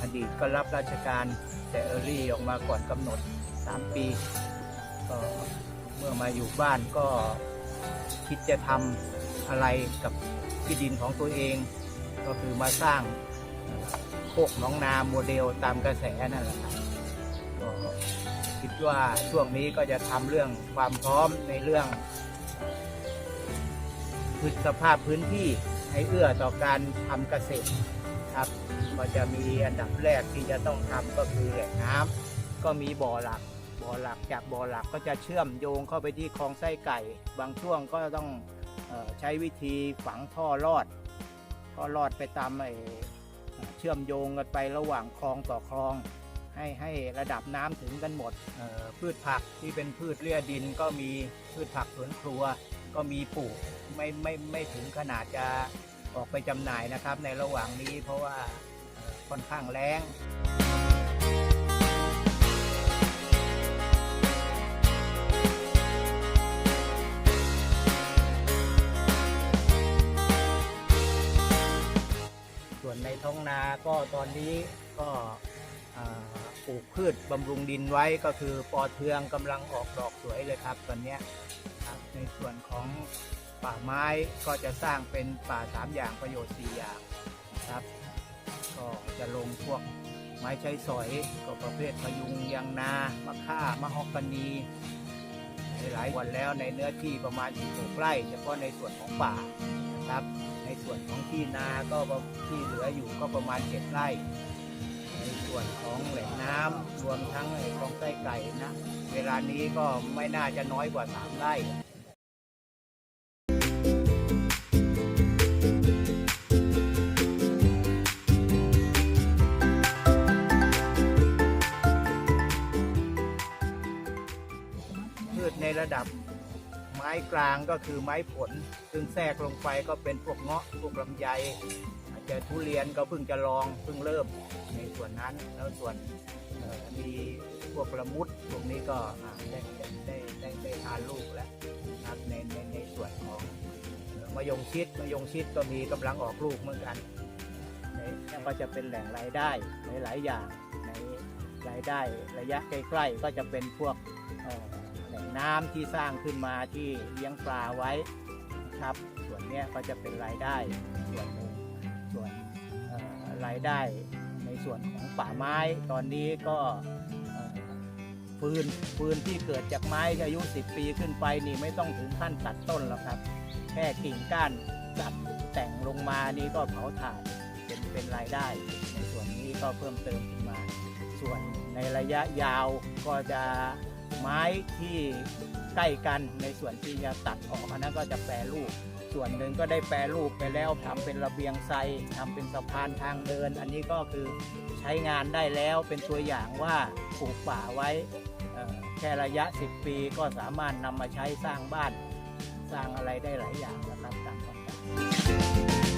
อดีตก็รับราชการแต่เออรี่ออกมาก่อนกำหนด 3 ปีก็เมื่อมาอยู่บ้านก็คิดจะทำอะไรกับที่ดินของตัวเอง ก็คือมาสร้างโคกหน้องนาโมเดลตามกระแสนั่นแหละครับก็คิดว่าช่วงนี้ก็จะทำเรื่องความพร้อมในเรื่องพื้นสภาพพื้นที่ให้เอื้อต่อการทำเกษตร ครับ ก็จะมีอันดับแรกที่จะต้องทำก็คือแหล่งน้ำก็มีบ่อหลัก บ่อหลักจากบ่อหลักก็จะเชื่อมโยงเข้าไปที่คลองไส้ไก่ บางช่วงก็ต้องออใช้วิธีฝังท่อลอดท่อลอดไปตามเชื่อมโยงกันไประหว่างคลองต่อคลองให้ให้ระดับน้ำถึงกันหมดพืชผักที่เป็นพืชเลี่ยดินก็มีพืชผักสวนครัว ก็มีปลูกไม่ไม่ไม่ถึงขนาดจะ ออกไปจำหน่ายนะครับ ในระหว่างนี้เพราะว่าค่อนข้างแล้งส่วนในท้องนาก็ตอนนี้ก็ปลูกพืชบำรุงดินไว้ก็คือปอเทืองกำลังออกดอกสวยเลยครับตอนนี้ในส่วนของ ป่าไม้ก็จะสร้างเป็นป่าสามอย่างประโยชน์สี่อย่างนะครับ ก็จะลงพวกไม้ใช้สอยก็ประเภทพยุงยางนามะค่ามะฮอกกานีหลายวันแล้วในเนื้อที่ประมาณ16ไร่เฉพาะในส่วนของป่านะครับ ในส่วนของที่นาก็ที่เหลืออยู่ก็ประมาณเจ็ดไร่ ในส่วนของแหล่งน้ำรวมทั้งไอ้คลองไส้ไก่นะ เวลานี้ก็ไม่น่าจะน้อยกว่าสามไร่ พืชในระดับไม้กลางก็คือไม้ผล ซึ่งแทรกลงไปก็เป็นพวกเงาะพวกลำไยอาจจะทุเรียนก็เพิ่งจะลองเพิ่งเริ่มในส่วนนั้น แล้วส่วนมีพวกละมุดพวกนี้ก็ได้ได้ได้ได้ไดทานลูกแล้วนะในในในส่วนของเอ่อมะยงชิดมะยงชิดก็มีกำลังออกลูกเหมือนกันนี่ก็จะเป็นแหล่งรายได้หลายๆอย่างในรายได้ระยะใกล้ๆก็จะเป็นพวกเแหล่งน้ำที่สร้างขึ้นมาที่เลี้ยงปลาไว้นะครับ ส่วนนี้ก็จะเป็นรายได้ส่วนหนึ่งส่วนรายได้ในส่วนของป่าไม้ตอนนี้ก็ฟืนฟืนที่เกิดจากไม้อายุ 10 ปีขึ้นไปนี่ไม่ต้องถึงขั้นตัดต้นแล้วครับ แค่กิ่งก้านตัดแต่งลงมานี่ก็เผาถ่านเป็นเป็นรายได้ ในส่วนนี้ก็เพิ่มเติมขึ้นมา ส่วนในระยะยาวก็จะ ไม้ที่ใกล้กันในส่วนที่จะตัดออกอันนั้นก็จะแปรรูป ส่วนหนึ่งก็ได้แปรรูปไปแล้วทำเป็นระเบียงไซทำเป็นสะพานทางเดิน อันนี้ก็คือใช้งานได้แล้วเป็นตัวอย่างว่าปลูกป่าไว้แค่ระยะ 10 ปีก็สามารถนำมาใช้สร้างบ้านสร้างอะไรได้หลายอย่างนะครับตามต้องการ